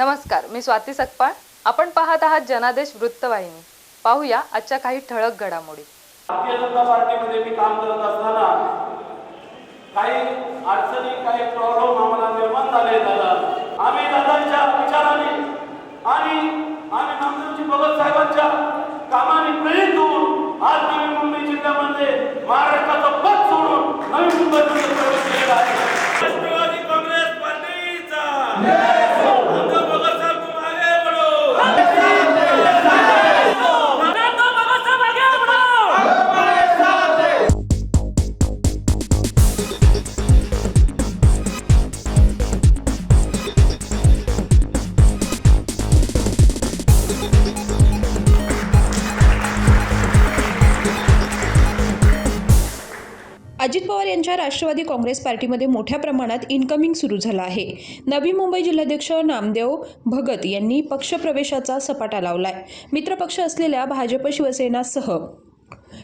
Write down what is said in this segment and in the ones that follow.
नमस्कार मी स्वाती सकपाळ. आपण पाहत आहात जनादेश वृत्तवाहिनी. पाहूया आजच्या काही ठळक घडामोडी. भारतीय जनता पार्टीमध्ये मी काम करत असताना काही अडचणी काही प्रॉब्लेम आम्हाला निर्माण झाले दादा आम्ही दादांच्या विचाराने आणि आम्ही नामदेवजी भगत साहेबांच्या कामाने प्रेरित होऊन आज नवी मुंबई जिल्ह्यामध्ये महाराष्ट्राचं पद सोडून नवी मुंबईमध्ये प्रवेश केलेला आहे. अजित राष्ट्रवादी काँग्रेस पार्टीमध्ये मोठ्या प्रमाणात इन्कमिंग सुरू झालं आहे. नवी मुंबई जिल्हाध्यक्ष नामदेव भगत यांनी पक्षप्रवेशाचा सपाटा लावलाय. मित्रपक्ष असलेल्या भाजप शिवसेनासह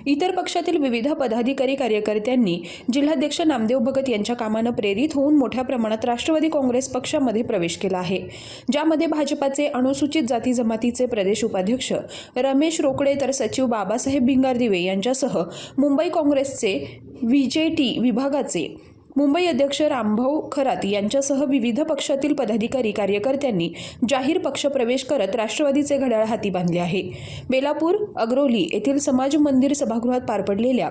इतर पक्षातील विविध पदाधिकारी कार्यकर्त्यांनी जिल्हाध्यक्ष नामदेव भगत यांच्या कामानं प्रेरित होऊन मोठ्या प्रमाणात राष्ट्रवादी काँग्रेस पक्षामध्ये प्रवेश केला आहे. ज्यामध्ये भाजपाचे अनुसूचित जाती जमातीचे प्रदेश उपाध्यक्ष रमेश रोकडे तर सचिव बाबासाहेब भिंगारदिवे यांच्यासह मुंबई काँग्रेसचे व्हीजेटी विभागाचे मुंबई अध्यक्ष रामभाऊ खरात यांच्यासह विविध पक्षातील पदाधिकारी कार्यकर्त्यांनी जाहीर पक्षप्रवेश करत राष्ट्रवादीचे घड्याळ हाती बांधले आहे. बेलापूर अग्रोली येथील समाज मंदिर सभागृहात पार पडलेल्या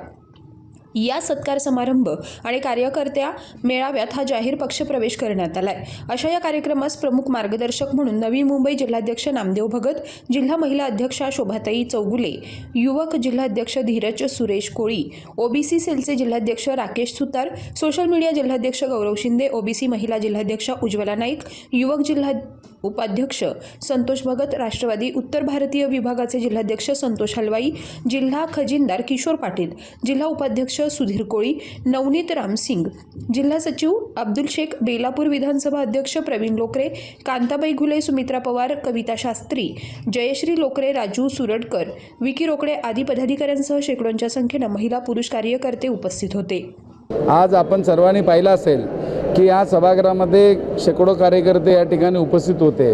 या सत्कार समारंभ आणि कार्यकर्त्या मेळाव्यात हा जाहीर पक्षप्रवेश करण्यात आलाय. अशा या कार्यक्रमास प्रमुख मार्गदर्शक म्हणून नवी मुंबई जिल्हाध्यक्ष नामदेव भगत जिल्हा महिला अध्यक्षा शोभाताई चौगुले युवक जिल्हाध्यक्ष धीरज सुरेश कोळी ओबीसी सेलचे जिल्हाध्यक्ष राकेश सुतार सोशल मीडिया जिल्हाध्यक्ष गौरव शिंदे ओबीसी महिला जिल्हाध्यक्षा उज्ज्वला नाईक युवक जिल्हा उपाध्यक्ष संतोष भगत राष्ट्रवादी उत्तर भारतीय विभागाचे जिल्हाध्यक्ष संतोष हलवाई जिल्हा खजिनदार किशोर पाटील जिल्हा उपाध्यक्ष सुधीर कोळी नवनीत रामसिंग जिल्हा सचिव अब्दुल शेख बेलापूर विधानसभा अध्यक्ष प्रवीण लोकरे कांताबाई घुले सुमित्रा पवार कविता शास्त्री जयश्री लोकरे राजू सुरडकर विकी रोकडे आदी पदाधिकाऱ्यांसह शेकडोंच्या संख्येनं महिला पुरुष कार्यकर्ते उपस्थित होते. आज आपण सर्वांनी पाहिलं असेल की या सभागृहामध्ये शेकडो कार्यकर्ते या ठिकाणी उपस्थित होते.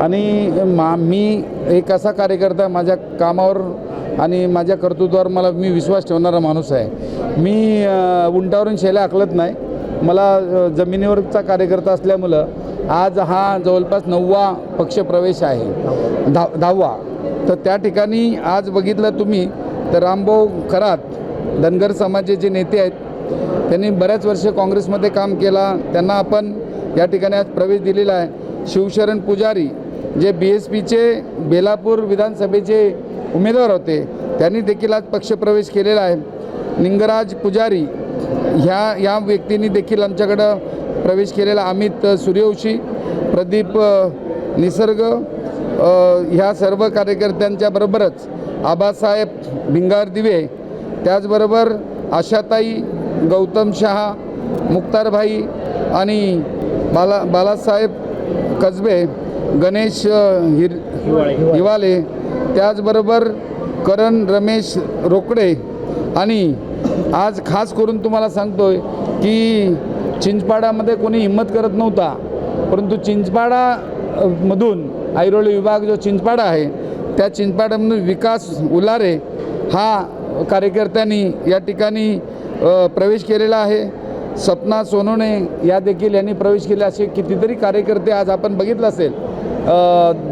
आणि मा मी एक असा कार्यकर्ता माझ्या कामावर आणि माझ्या कर्तृत्वावर मला मी विश्वास ठेवणारा माणूस आहे. मी उंटावरून शेल्या आखलत नाही. मला जमिनीवरचा कार्यकर्ता असल्यामुळं आज हा जवळपास नववा पक्षप्रवेश आहे. धा दहावा. तर त्या ठिकाणी आज बघितलं तुम्ही तर रामभाऊ खरात धनगर समाजाचे नेते आहेत त्यांनी बऱ्याच वर्ष काँग्रेसमध्ये काम केला. त्यांना आपण या ठिकाणी आज प्रवेश दिलेला आहे. शिवशरण पुजारी जे बी एस पीचे बेलापूर विधानसभेचे उमेदवार होते त्यांनी देखील आज पक्षप्रवेश केलेला आहे. निंगराज पुजारी ह्या या व्यक्तींनी देखील आमच्याकडं प्रवेश केलेला. अमित सूर्यवंशी प्रदीप निसर्ग ह्या सर्व कार्यकर्त्यांच्या बरोबरच आबासाहेब भिंगार दिवे त्याचबरोबर आशाताई गौतम शहा मुक्तारभाई आणि बाला बालासाहेब कसबे गणेश हिर हिवाले त्याचबरोबर करण रमेश रोकडे. आणि आज खास करून तुम्हाला सांगतोय की चिंचपाडामध्ये कोणी हिंमत करत नव्हता. परंतु चिंचपाडा मधून ऐरोली विभाग जो चिंचपाडा आहे त्या चिंचपाड्यामधून विकास उलारे हा कार्यकर्त्यांनी या ठिकाणी प्रवेश केलेला आहे. सपना सोनोने या देखील यांनी प्रवेश केले. असे कितीतरी कार्यकर्ते आज आपण बघितलं असेल.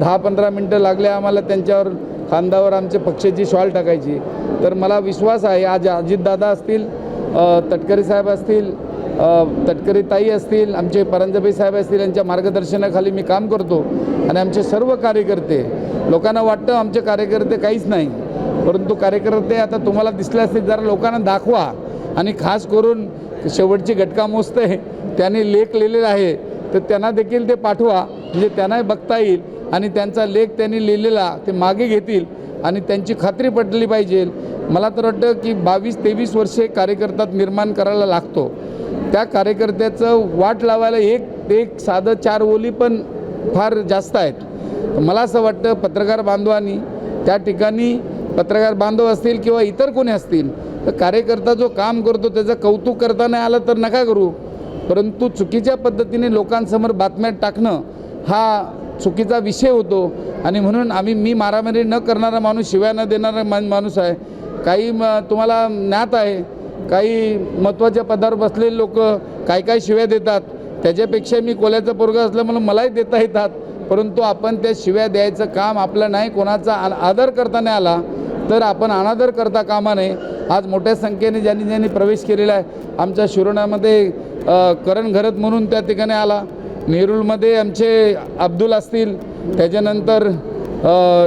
दहा पंधरा मिनटं लागले आम्हाला त्यांच्यावर खांदावर आमचे पक्षाची शॉल टाकायची. तर मला विश्वास आहे आज अजितदादा असतील तटकरी तटकरे साहेब असतील तटकरी ताई असतील आमचे परांजपे साहेब असतील यांच्या मार्गदर्शनाखाली मी काम करतो. आणि आमचे सर्व कार्यकर्ते लोकांना वाटतं आमचे कार्यकर्ते काहीच नाही. परंतु कार्यकर्ते आता तुम्हाला दिसले असतील जरा लोकांना दाखवा. आणि खास करून शेवटची घटका मोजते त्यांनी लेख लिहिलेला आहे तर त्यांना देखील ते पाठवा. म्हणजे त्यांनाही बघता येईल आणि त्यांचा लेख त्यांनी लिहिलेला ते मागे घेतील आणि त्यांची खात्री पटली पाहिजे. मला तर वाटतं की बावीस तेवीस वर्षे कार्यकर्तात निर्माण करायला लागतो. त्या कार्यकर्त्याचं वाट लावायला एक एक साधं चार ओली पण फार जास्त आहेत. मला असं वाटतं पत्रकार बांधवांनी त्या ठिकाणी पत्रकार बांधव असतील किंवा इतर कोणी असतील तर कार्यकर्ता जो काम करतो त्याचं कौतुक करता नाही आलं तर नका करू. परंतु चुकीच्या पद्धतीने लोकांसमोर बातम्या टाकणं हा चुकीचा विषय होतो. आणि म्हणून आम्ही मी मारामारी न करणारा माणूस शिव्या न देणारा मा माणूस आहे. काही म तुम्हाला ज्ञात आहे काही महत्त्वाच्या पदावर बसलेले लोक काय काय शिव्या देतात त्याच्यापेक्षा मी कोल्याचा पोरगा असल्यामुळे मलाही देता येतात. परंतु आपण त्या शिव्या द्यायचं काम आपलं नाही कोणाचा आ- आदर करता नाही आला तर आपण अनादर करता कामा नये. आज मोठ्या संख्येने ज्यांनी ज्यांनी प्रवेश केलेला आहे आमच्या शिरोण्यामध्ये करण घरत म्हणून त्या ठिकाणी आला. नेरूळमध्ये आमचे अब्दुल असतील. त्याच्यानंतर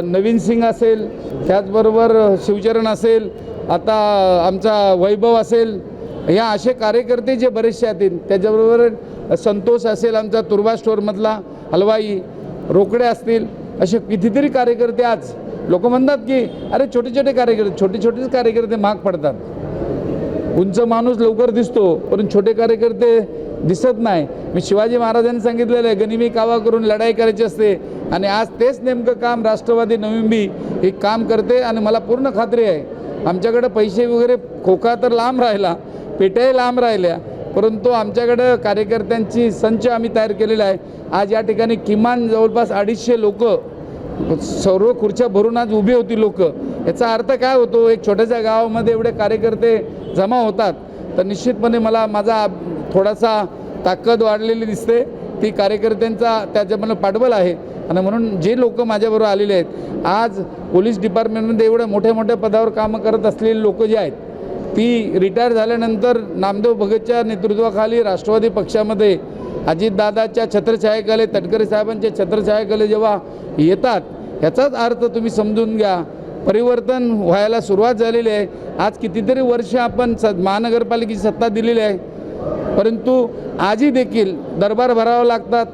नवीन सिंग असेल. त्याचबरोबर शिवचरण असेल. आता आमचा वैभव असेल. ह्या असे कार्यकर्ते जे बरेचसे आहेत त्याच्याबरोबर संतोष असेल आमचा तुर्बा स्टोअरमधला हलवाई रोकडे असतील. असे कितीतरी कार्यकर्ते आज लोक म्हणतात की अरे छोटे छोटे कार्यकर्ते छोटे छोटेच कार्यकर्ते महाग पडतात. उंच माणूस लवकर दिसतो पण छोटे कार्यकर्ते दिसत नाही. मी शिवाजी महाराजांनी सांगितलेलं आहे गनिमी कावा करून लढाई करायची असते. आणि आज तेच नेमकं काम राष्ट्रवादी नविंबी हे काम करते आणि मला पूर्ण खात्री आहे. आमच्याकडं पैसे वगैरे खोका तर लांब राहिला पेट्याही लांब राहिल्या परंतु आमच्याकडं कार्यकर्त्यांची संच आम्ही तयार केलेला आहे. आज या ठिकाणी किमान जवळपास अडीचशे लोक सर्व खुर्च्या भरून आज उभी होती लोक. याचा अर्थ काय होतो एक छोट्याशा गावामध्ये एवढे कार्यकर्ते जमा होतात तर निश्चितपणे मला माझा थोडासा ताकद वाढलेली दिसते. ती कार्यकर्त्यांचा त्याच्यामध्ये पाठबल आहे. आणि म्हणून जे लोक माझ्याबरोबर आलेले आहेत आज पोलीस डिपार्टमेंटमध्ये एवढ्या मोठ्या मोठ्या पदावर कामं करत असलेली लोक जे आहेत ती रिटायर झाल्यानंतर नामदेव भगतच्या नेतृत्वाखाली राष्ट्रवादी पक्षामध्ये अजितदादाच्या छत्रछायाखाली तटकरे साहेबांच्या छत्रछायाखाली जेव्हा येतात ह्याचाच अर्थ तुम्ही समजून घ्या. परिवर्तन व्हायला सुरुवात झालेली आहे. आज कितीतरी वर्ष आपण स महानगरपालिकेची सत्ता दिलेली आहे. परंतु आजही देखील दरबार भरावं लागतात.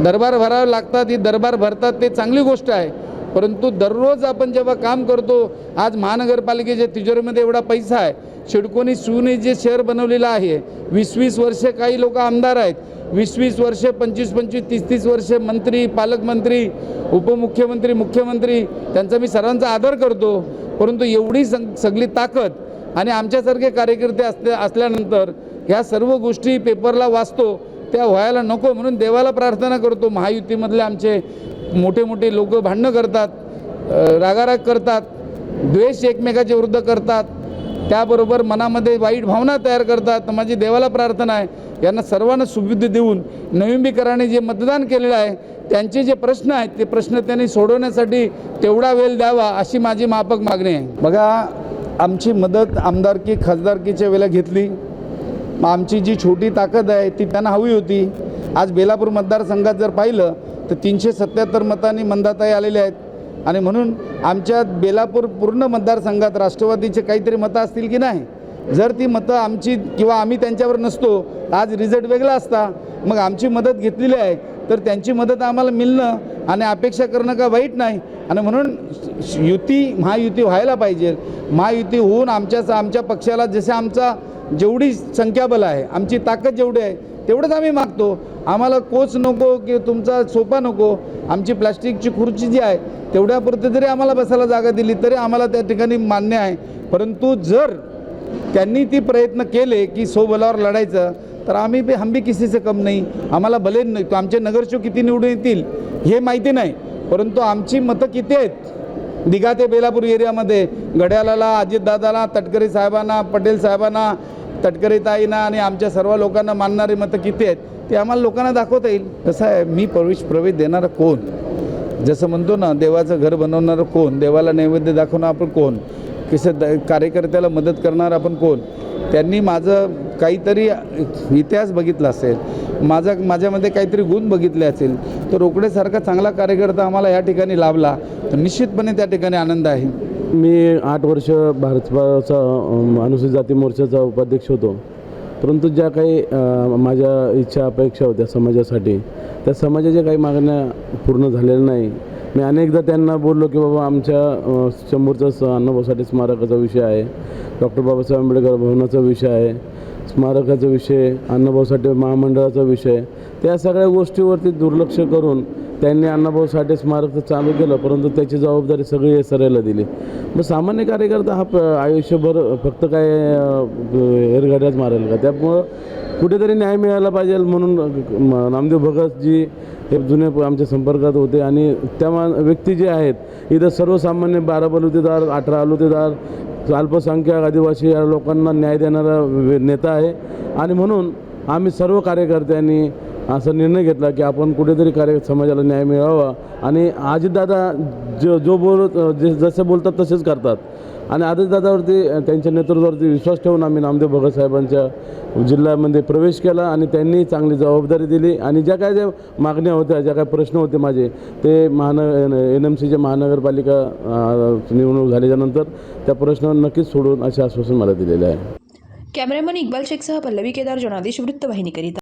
दरबार भरावं लागतात ही दरबार भरतात ते चांगली गोष्ट आहे. परंतु दररोज आपण जेव्हा काम करतो आज महानगरपालिकेच्या तिजोरीमध्ये एवढा पैसा आहे. शिडकोनी शिवने जे शहर बनवलेलं आहे वीस वीस वर्षे काही लोक आमदार आहेत. वीस वीस वर्षे पंचवीस पंचवीस तीस तीस वर्षे मंत्री पालकमंत्री उपमुख्यमंत्री मुख्यमंत्री त्यांचा मी सर्वांचा आदर करतो. परंतु एवढी सग सगळी ताकद आणि आमच्यासारखे कार्यकर्ते असले असल्यानंतर ह्या सर्व गोष्टी पेपरला वाचतो त्या व्हायला नको म्हणून देवाला प्रार्थना करतो. महायुतीमधले आमचे मोठे मोठे लोक भांडणं करतात रागाराग करतात द्वेष एकमेकाच्या विरुद्ध करतात. त्याबरोबर मनामध्ये वाईट भावना तयार करतात. तर माझी देवाला प्रार्थना आहे यांना सर्वांना सुविधा देऊन नविंबीकरांनी जे मतदान केलेलं आहे त्यांचे जे प्रश्न आहेत ते प्रश्न त्यांनी सोडवण्यासाठी तेवढा वेळ द्यावा अशी माझी माफक मागणी आहे. बघा आमची मदत आमदारकी खासदारकीच्या वेळेला घेतली. मग आमची जी छोटी ताकद आहे ती त्यांना हवी होती. आज बेलापूर मतदारसंघात जर पाहिलं तर तीनशे सत्याहत्तर मतांनी मंदाताई आलेले आहेत. आणि म्हणून आमच्या बेलापूर पूर्ण मतदारसंघात राष्ट्रवादीचे काहीतरी मतं असतील की नाही? जर ती मतं आमची किंवा आम्ही त्यांच्यावर नसतो आज रिझल्ट वेगळा असता मग आमची मदत घेतलेली आहे. तर त्यांची मदत आम्हाला मिळणं आणि अपेक्षा करणं का वाईट नाही? आणि म्हणून युती महायुती व्हायला पाहिजे. महायुती होऊन आमच्या आमच्या पक्षाला जसे आमचा जेवढी संख्याबल आहे आमची ताकद जेवढी आहे तेवढंच आम्ही मागतो. आम्हाला कोच नको की तुमचा सोपा नको आमची प्लास्टिकची खुर्ची जी आहे तेवढ्यापुरते जरी आम्हाला बसायला जागा दिली तरी आम्हाला त्या ठिकाणी मान्य आहे. परंतु जर त्यांनी ती प्रयत्न केले की सोबलावर लढायचं तर आम्ही बी हम भी कम नाही. आम्हाला भले नाही आमचे नगरसेवक किती निवडून येतील हे माहिती नाही. परंतु आमची मतं किती आहेत? दिघा ते बेलापूर एरियामध्ये घड्याळाला अजितदादाला तटकरे साहेबांना पटेल साहेबांना तटकरे ताईंना आणि आमच्या सर्व लोकांना मानणारी मतं किती आहेत ते आम्हाला लोकांना दाखवता येईल. कसं आहे मी प्रवेश प्रवेश देणारा कोण? जसं म्हणतो ना देवाचं घर बनवणारं कोण? देवाला नैवेद्य दाखवणं आपण कोण? कसं द कार्यकर्त्याला मदत करणार आपण कोण? त्यांनी माझं काहीतरी इतिहास बघितला असेल माझा माझ्यामध्ये काहीतरी गुण बघितले असेल तर रोकडेसारखा चांगला कार्यकर्ता आम्हाला या ठिकाणी लाभला तर निश्चितपणे त्या ठिकाणी आनंद आहे. मी आठ वर्ष भाजपाचा अनुसूचित जाती मोर्चाचा उपाध्यक्ष होतो. परंतु ज्या काही माझ्या इच्छा अपेक्षा होत्या समाजासाठी त्या समाजाच्या काही मागण्या पूर्ण झालेल्या नाही. मी अनेकदा त्यांना बोललो की बाबा आमच्या अ, शंभरचा स्मारकाचा विषय आहे. डॉक्टर बाबासाहेब आंबेडकर भवनाचा विषय आहे. स्मारकाचा विषय अन्नभाऊसाठी महामंडळाचा विषय. त्या सगळ्या गोष्टीवरती दुर्लक्ष करून त्यांनी अण्णाभाऊ साठे स्मारक तर चालू केलं परंतु त्याची जबाबदारी सगळी एस दिली. मग सामान्य कार्यकर्ता हा प आयुष्यभर फक्त काय हेरगाड्याच मारेल का? त्यामुळं कुठेतरी न्याय मिळाला पाहिजे म्हणून नामदेव भगतजी हे जुने प- आमच्या संपर्कात होते आणि त्या मा व्यक्ती जे आहेत इथं सर्वसामान्य बारा बलुतेदार अठरा आलुतेदार अल्पसंख्याक आदिवासी या लोकांना न्याय देणारा नेता आहे. आणि म्हणून आम्ही सर्व कार्यकर्त्यांनी असा निर्णय घेतला की आपण कुठेतरी कार्य समाजाला न्याय मिळावा. आणि आजीदादा जो जो बोल जे जसे बोलतात तसेच करतात. आणि अजितदादावरती त्यांच्या नेतृत्वावरती विश्वास ठेवून आम्ही नामदेव भगत साहेबांच्या जिल्ह्यामध्ये प्रवेश केला आणि त्यांनी चांगली जबाबदारी दिली. आणि ज्या काय ज्या मागण्या होत्या ज्या काय प्रश्न होते माझे ते महान एन एम सीच्या महानगरपालिका निवडणूक झाल्याच्यानंतर त्या प्रश्न नक्कीच सोडून असे आश्वासन मला दिलेले आहे. कॅमेरामन इक्बाल शेखसह पल्लवी केदार जनादेश वृत्तवाहिनीकरिता.